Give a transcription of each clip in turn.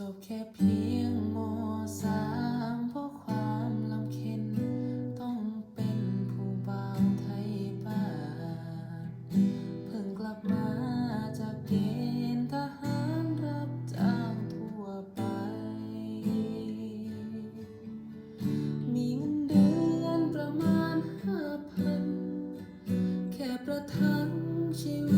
จบแค่เพียงมสามเพราะความลำเค็ญต้องเป็นผู้บ่าวไทยบ้านเพิ่งกลับมาจากเกณฑ์ทหารรับจ้างทั่วไป มีเงินเดือนประมาณห้าพันแค่ประทังชีวิต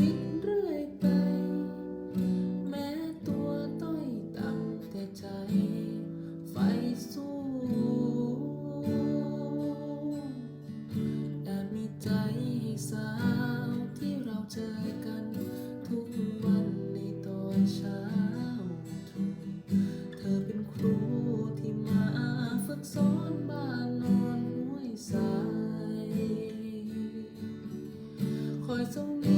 สาวที่เราเจอกัน ทุกวันในตอนเช้าตรู่เธอเป็นครูที่มาฝึกสอนบ้านนอนห้วยสาย คอยส่ง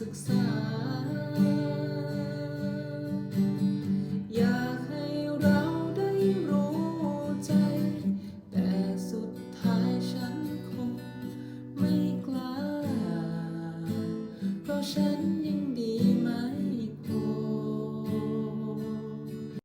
ศึกษา อยากให้เราได้รู้ใจ แต่สุดท้ายฉันคงไม่กล้า เพราะฉันยัง